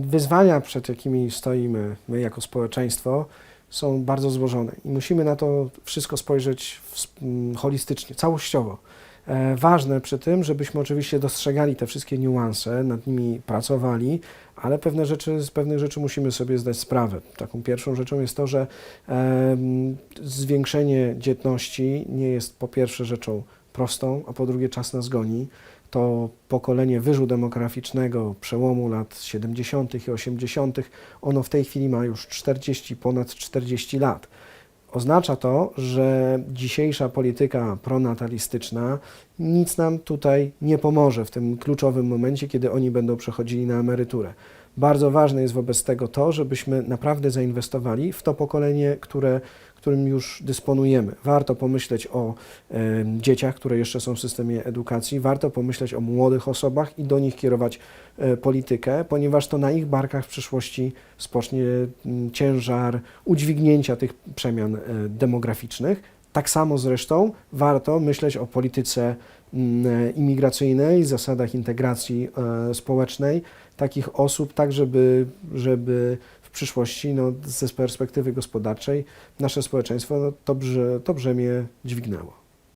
Wyzwania, przed jakimi stoimy my jako społeczeństwo, są bardzo złożone i musimy na to wszystko spojrzeć holistycznie, całościowo. E, ważne przy tym, żebyśmy oczywiście dostrzegali te wszystkie niuanse, nad nimi pracowali, ale pewne rzeczy, z pewnych rzeczy musimy sobie zdać sprawę. Taką pierwszą rzeczą jest to, że zwiększenie dzietności nie jest po pierwsze rzeczą prostą, a po drugie czas nas goni. To pokolenie wyżu demograficznego przełomu lat 70. i 80., ono w tej chwili ma już 40, ponad 40 lat. Oznacza to, że dzisiejsza polityka pronatalistyczna nic nam tutaj nie pomoże w tym kluczowym momencie, kiedy oni będą przechodzili na emeryturę. Bardzo ważne jest wobec tego to, żebyśmy naprawdę zainwestowali w to pokolenie, które, którym już dysponujemy. Warto pomyśleć o em, dzieciach, które jeszcze są w systemie edukacji, warto pomyśleć o młodych osobach i do nich kierować e, politykę, ponieważ to na ich barkach w przyszłości spocznie mm, ciężar udźwignięcia tych przemian e, demograficznych. Tak samo zresztą warto myśleć o polityce mm, imigracyjnej, zasadach integracji e, społecznej takich osób, tak żeby, żeby w przyszłości no, ze perspektywy gospodarczej nasze społeczeństwo no, to, brze, to brzemię dźwignęło.